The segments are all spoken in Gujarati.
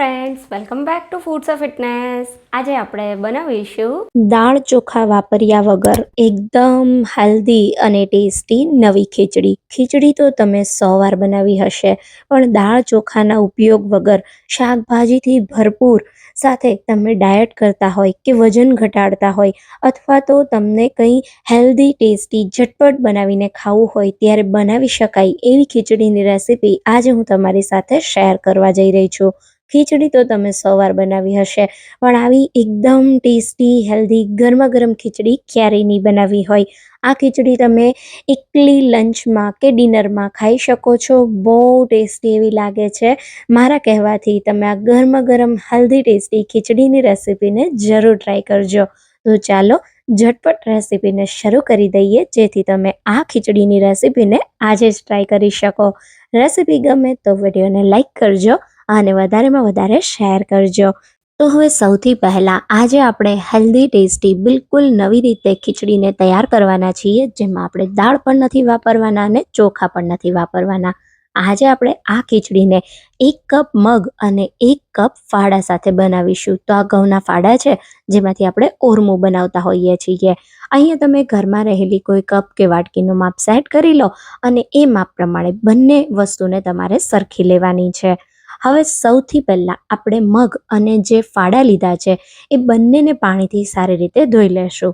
Friends welcome back to foods of fitness આજે આપણે બનાવીશું દાળ ચોખા વાપર્યા વગર એકદમ હેલ્ધી અને ટેસ્ટી નવી ખીચડી. ખીચડી તો તમે સો વાર બનાવી હશે, પણ દાળ ચોખાના ઉપયોગ વગર શાકભાજીથી ભરપૂર. સાથે તમે ડાયટ કરતા હોય કે વજન ઘટાડતા હોય, અથવા તો તમને કંઈ હેલ્ધી ટેસ્ટી ઝટપટ બનાવીને ખાવું હોય ત્યારે બનાવી શકાય એવી ખીચડીની રેસીપી આજે હું તમારી સાથે શેર કરવા જઈ રહી છું. ખીચડી તો તમે સો વાર બનાવી હશે. પણ આવી એકદમ ટેસ્ટી, હેલ્ધી ગરમા ગરમ ખીચડી ક્યારેય નહીં બનાવી હોય. આ ખીચડી તમે એકલી લંચમાં કે ડિનરમાં ખાઈ શકો છો. બહુ ટેસ્ટી એવી લાગે છે. મારા કહેવાથી તમે આ ગરમા ગરમ હેલ્ધી, ટેસ્ટી ખીચડીની રેસીપીને જરૂર ટ્રાય કરજો. તો ચાલો, ઝટપટ રેસીપીને શરૂ કરી દઈએ, જેથી તમે આ ખીચડીની રેસીપીને આજે જ ટ્રાય કરી શકો. રેસીપી ગમે તો વિડીયોને લાઇક કરજો અને વધારેમાં વધારે શેર કરજો. તો હવે સૌથી પહેલાં આજે આપણે હેલ્ધી ટેસ્ટી બિલકુલ નવી રીતે ખીચડીને તૈયાર કરવાના છીએ, જેમાં આપણે દાળ પણ નથી વાપરવાના અને ચોખા પણ નથી વાપરવાના. આજે આપણે આ ખીચડીને એક કપ મગ અને એક કપ ફાડા સાથે બનાવીશું. તો આ ઘઉંના ફાડા છે, જેમાંથી આપણે ઓરમું બનાવતા હોઈએ છીએ. અહીંયા તમે ઘરમાં રહેલી કોઈ કપ કે વાટકીનું માપ સેટ કરી લો અને એ માપ પ્રમાણે બંને વસ્તુને તમારે સરખી લેવાની છે. હવે સૌથી પહેલાં આપણે મગ અને જે ફાડા લીધા છે, એ બંનેને પાણીથી સારી રીતે ધોઈ લેશું.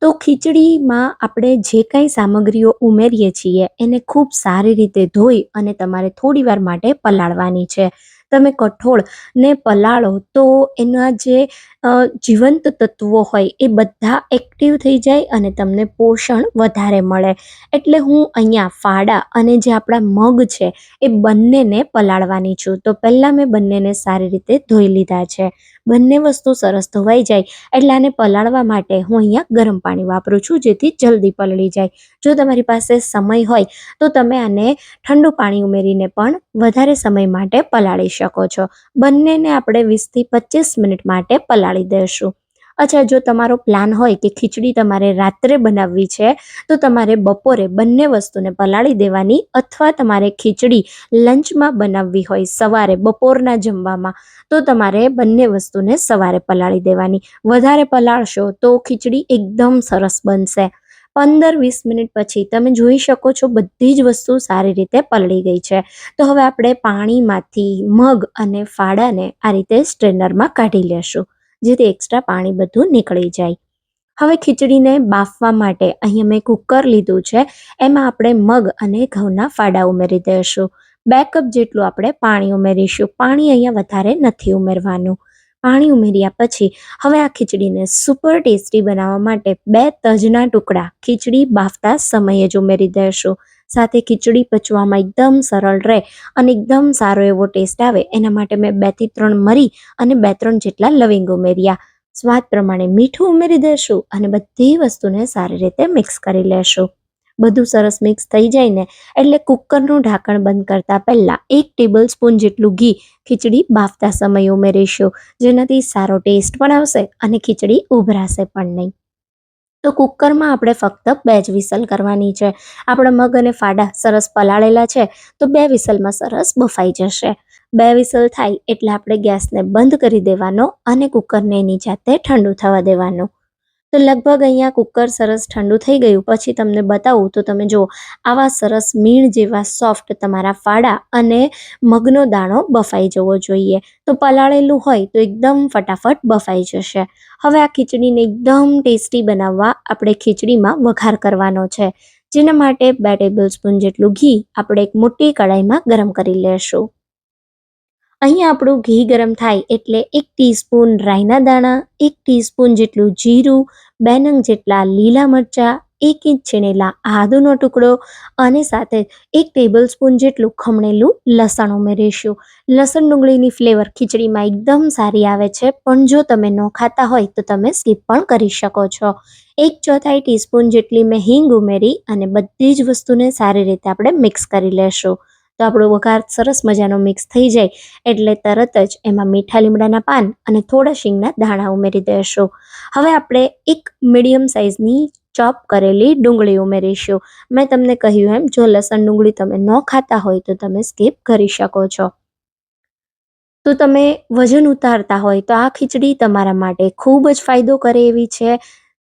તો ખીચડીમાં આપણે જે કાંઈ સામગ્રીઓ ઉમેરીએ છીએ, એને ખૂબ સારી રીતે ધોઈ અને તમારે થોડીવાર માટે પલાળવાની છે. તમે કઠોળને પલાળો તો એના જે જીવંત તત્વો હોય એ બધા એક્ટિવ થઈ જાય અને તમને પોષણ વધારે મળે. એટલે હું અહીંયા ફાડા અને જે આપણા મગ છે એ બંનેને પલાળવાની છું. તો પહેલાં મેં બંનેને સારી રીતે ધોઈ લીધા છે. બંને વસ્તુ સરસ ધોવાઈ જાય. એટલે આને પલાળવા માટે હું અહીંયા ગરમ પાણી વાપરું છું, જેથી જલ્દી પલળી જાય. જો તમારી પાસે સમય હોય, તો તમે આને ઠંડુ પાણી ઉમેરીને પણ વધારે સમય માટે પલાળી શકો છો. બંનેને આપણે વીસથી પચીસ મિનિટ માટે પલાળી દઈશું. અચ્છા, જો તમારો પ્લાન હોય કે ખીચડી તમારે રાત્રે બનાવવી છે, તો તમારે બપોરે બંને વસ્તુને પલાળી દેવાની અથવા તમારે ખીચડી લંચમાં બનાવવી હોય સવારે બપોરના જમવામાં, તો તમારે બંને વસ્તુને સવારે પલાળી દેવાની. વધારે પલાળશો તો ખીચડી એકદમ સરસ બનશે. પંદર વીસ મિનિટ પછી તમે જોઈ શકો છો બધી જ વસ્તુ સારી રીતે પલળી ગઈ છે. તો હવે આપણે પાણીમાંથી મગ અને ફાડાને આ રીતે સ્ટ્રેનરમાં કાઢી લેશું. જેથી એક્સ્ટ્રા પાણી બધું નીકળી જાય. હવે ખીચડીને બાફવા માટે અહીંયા મેં કુકર લીધું છે. એમાં આપણે મગ અને ઘઉંના ફાડા ઉમેરી દઈશું. બે કપ જેટલું આપણે પાણી ઉમેરીશું. પાણી અહીંયા વધારે નથી ઉમેરવાનું. પાણી ઉમેર્યા પછી હવે આ ખીચડીને સુપર ટેસ્ટી બનાવવા માટે બે તજના ટુકડા ખીચડી બાફતા સમયે જ ઉમેરી દઈશું. સાથે ખીચડી પચવામાં એકદમ સરળ રહે અને એકદમ સારો એવો ટેસ્ટ આવે. એના માટે મેં બેથી ત્રણ મરી અને બે ત્રણ જેટલા લવિંગ ઉમેર્યા. સ્વાદ પ્રમાણે મીઠું ઉમેરી દઈશું અને બધી વસ્તુને સારી રીતે મિક્સ કરી લેશું. બધું સરસ મિક્સ થઈ જાય ને એટલે કુકરનું ઢાંકણ બંધ કરતા પહેલાં એક ટેબલ સ્પૂન જેટલું ઘી ખીચડી બાફતા સમયે ઉમેરીશું. જેનાથી સારો ટેસ્ટ પણ આવશે અને ખીચડી ઉભરાશે પણ નહીં. તો કુકરમાં આપણે ફક્ત બે જ વિસલ કરવાની છે. આપણા મગ અને ફાડા સરસ પલાળેલા છે, તો બે વિસલમાં સરસ બફાઈ જશે. બે વિસલ થાય એટલે આપણે ગેસને બંધ કરી દેવાનો અને કુકરને એની જાતે ઠંડુ થવા દેવાનું. તો લગભગ અહીંયા કુકર સરસ ઠંડુ થઈ ગયું. પછી તમને બતાવું, તો તમે જુઓ, આવા સરસ મીણ જેવા સોફ્ટ તમારા ફાડા અને મગનો દાણો બફાઈ જવો જોઈએ. તો પલાળેલું હોય તો એકદમ ફટાફટ બફાઈ જશે. હવે આ ખીચડીને એકદમ ટેસ્ટી બનાવવા આપણે ખીચડીમાં વઘાર કરવાનો છે. જેના માટે બે ટેબલ સ્પૂન જેટલું ઘી આપણે એક મોટી કડાઈમાં ગરમ કરી લેશું. અહીંયા આપણું ઘી ગરમ થાય એટલે એક ટીસ્પૂન રાઈના દાણા, એક ટીસ્પૂન જેટલું જીરું, બે નંગ જેટલા લીલા મરચાં, એક ઇંચ છીણેલા આદુનો ટુકડો અને સાથે એક ટેબલ સ્પૂન જેટલું ખમણેલું લસણ ઉમેરીશું. લસણ ડુંગળીની ફ્લેવર ખીચડીમાં એકદમ સારી આવે છે, પણ જો તમે ન ખાતા હોય તો તમે સ્કીપ પણ કરી શકો છો. એક ચોથાઈ ટીસ્પૂન જેટલી મેં હિંગ ઉમેરી અને બધી જ વસ્તુને સારી રીતે આપણે મિક્સ કરી લેશું. તો આપણો વઘાર સરસ મજાનો મિક્સ થઈ જાય એટલે તરત જ એમાં મીઠા લીમડાના પાન અને થોડા શીંગના દાણા ઉમેરી દેશો. હવે આપણે એક મીડિયમ સાઇઝની ચોપ કરેલી ડુંગળી ઉમેરીશું. મેં તમને કહ્યું એમ, જો લસણ ડુંગળી તમે ન ખાતા હોય તો તમે સ્કીપ કરી શકો છો. તો તમે વજન ઉતારતા હોય તો આ ખીચડી તમારા માટે ખૂબ જ ફાયદો કરે એવી છે.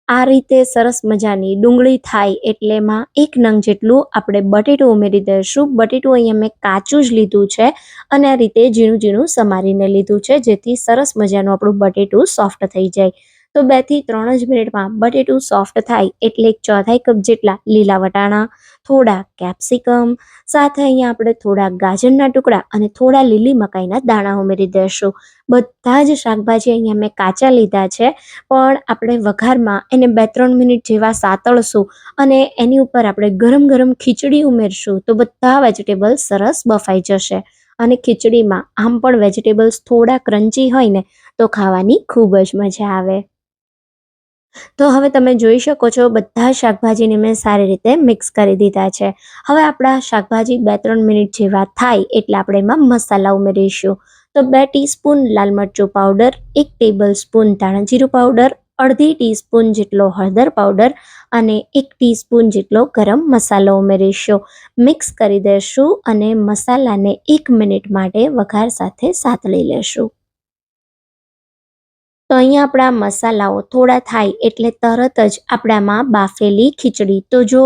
આ રીતે સરસ મજાની ડુંગળી થાય એટલે એમાં એક નંગ જેટલું આપણે બટેટું ઉમેરી દઈશું. બટેટું અહીંયા મેં કાચું જ લીધું છે અને આ રીતે ઝીણું ઝીણું સમારીને લીધું છે જેથી સરસ મજાનું આપણું બટેટું સોફ્ટ થઈ જાય. તો બેથી ત્રણ જ મિનિટમાં બટેટું સોફ્ટ થાય એટલે ચોથાઈ કપ જેટલા લીલા વટાણા, થોડા કેપ્સિકમ સાથે અહીંયા આપણે થોડા ગાજરના ટુકડા અને થોડા લીલી મકાઈના દાણા ઉમેરી દેશું. બધા જ શાકભાજી અહીંયા મેં કાચા લીધા છે, પણ આપણે વઘારમાં એને બે ત્રણ મિનિટ જેવા સાતળશું અને એની ઉપર આપણે ગરમ ગરમ ખીચડી ઉમેરશું તો બધા વેજીટેબલ્સ સરસ બફાઈ જશે. અને ખીચડીમાં આમ પણ વેજીટેબલ્સ થોડા ક્રન્ચી હોય ને તો ખાવાની ખૂબ જ મજા આવે. તો હવે તમે જોઈ શકો છો, બધા શાકભાજીને મેં સારી રીતે મિક્સ કરી દીધા છે. હવે આપણા શાકભાજી બે ત્રણ મિનિટ જેવા થાય એટલે આપણે એમાં મસાલા ઉમેરીશું. તો બે ટીસ્પૂન લાલ મરચું પાવડર, એક ટેબલ સ્પૂન ધાણાજીરું પાવડર, અડધી ટીસ્પૂન જેટલો હળદર પાવડર અને એક ટીસ્પૂન જેટલો ગરમ મસાલો ઉમેરીશું. મિક્સ કરી દઈશું અને મસાલાને એક મિનિટ માટે વઘાર સાથે સાતળી લેશું. તો અહીંયા આપણા મસાલાઓ થોડા થાય એટલે તરત જ આપણામાં બાફેલી ખીચડી. તો જો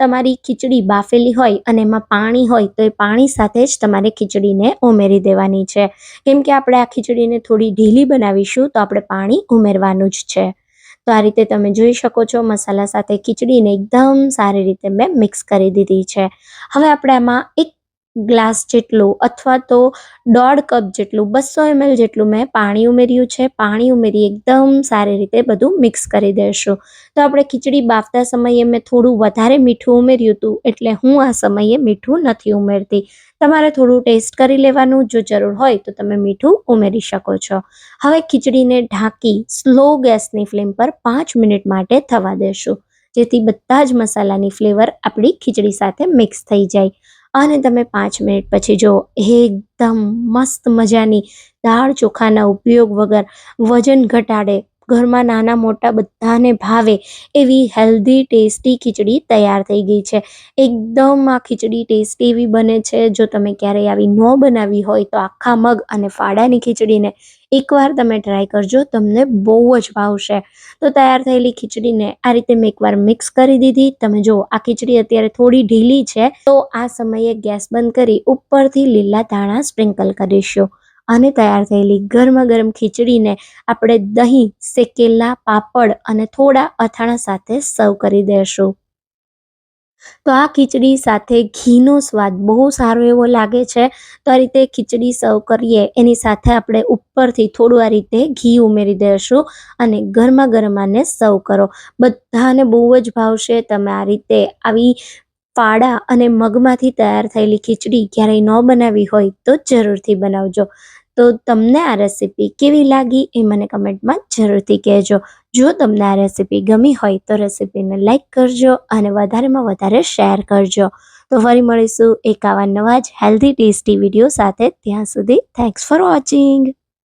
તમારી ખીચડી બાફેલી હોય અને એમાં પાણી હોય તો એ પાણી સાથે જ તમારે ખીચડીને ઉમેરી દેવાની છે. કેમ કે આપણે આ ખીચડીને થોડી ઢીલી બનાવીશું તો આપણે પાણી ઉમેરવાનું જ છે. તો આ રીતે તમે જોઈ શકો છો મસાલા સાથે ખીચડીને એકદમ સારી રીતે મેં મિક્સ કરી દીધી છે. હવે આપણે આમાં એક ગ્લાસ જેટલું અથવા તો દોઢ કપ જેટલું, બસો એમએલ જેટલું મેં પાણી ઉમેર્યું છે. પાણી ઉમેરી એકદમ સારી રીતે બધું મિક્સ કરી દઈશું તો આપણે ખીચડી બાફતા સમયે મેં થોડું વધારે મીઠું ઉમેર્યું હતું, એટલે હું આ સમયે મીઠું નથી ઉમેરતી. તમારે થોડું ટેસ્ટ કરી લેવાનું, જો જરૂર હોય તો તમે મીઠું ઉમેરી શકો છો. હવે ખીચડીને ઢાંકી સ્લો ગેસની ફ્લેમ પર પાંચ મિનિટ માટે થવા દેશું. જેથી બધા જ મસાલાની ફ્લેવર આપણી ખીચડી સાથે મિક્સ થઈ જાય. અને તમે પાંચ મિનિટ પછી જો એકદમ મસ્ત મજાની દાળ ચોખાના ઉપયોગ વગર વજન ઘટાડે ઘરમાં નાના મોટા બધાને ભાવે એવી હેલ્ધી ટેસ્ટી ખીચડી તૈયાર થઈ ગઈ છે. એકદમ આ ખીચડી ટેસ્ટી એવી બને છે, જો તમે ક્યારેય આવી ન બનાવી હોય તો આખા મગ અને ફાડાની ખીચડીને એકવાર તમે ટ્રાય કરજો, તમને બહુ જ ભાવશે. તો તૈયાર થયેલી ખીચડીને આ રીતે મેં એકવાર મિક્સ કરી દીધી. તમે જો આ ખીચડી અત્યારે થોડી ઢીલી છે. તો આ સમયે ગેસ બંધ કરી ઉપરથી લીલા ધાણા સ્પ્રિંકલ કરીશું. અને તૈયાર થયેલી ગરમા ગરમ ખીચડીને આપણે દહીં, શેકેલા પાપડ અને થોડા અથાણા સાથે સર્વ કરી દેશું. તો આ ખીચડી સાથે ઘીનો સ્વાદ બહુ સારો એવો લાગે છે. તો આ રીતે ખીચડી સર્વ કરીએ, એની સાથે આપણે ઉપરથી થોડું આ રીતે ઘી ઉમેરી દઈશું અને ગરમા ગરમ આને સર્વ કરો. બધાને બહુ જ ભાવશે, તમે આ રીતે આવી ફાડા અને મગમાંથી તૈયાર થયેલી ખીચડી ક્યારેય ન બનાવી હોય તો જરૂરથી બનાવજો. તો તમને આ રેસીપી કેવી લાગી એ મને કમેન્ટમાં જરૂરથી કહેજો. જો તમને આ રેસીપી ગમી હોય તો રેસીપીને લાઈક કરજો અને વધારેમાં વધારે શેર કરજો. તો ફરી મળીશું એક આવા નવા જ હેલ્ધી ટેસ્ટી વીડિયો સાથે. ત્યાં સુધી થેન્ક્સ ફોર વોચિંગ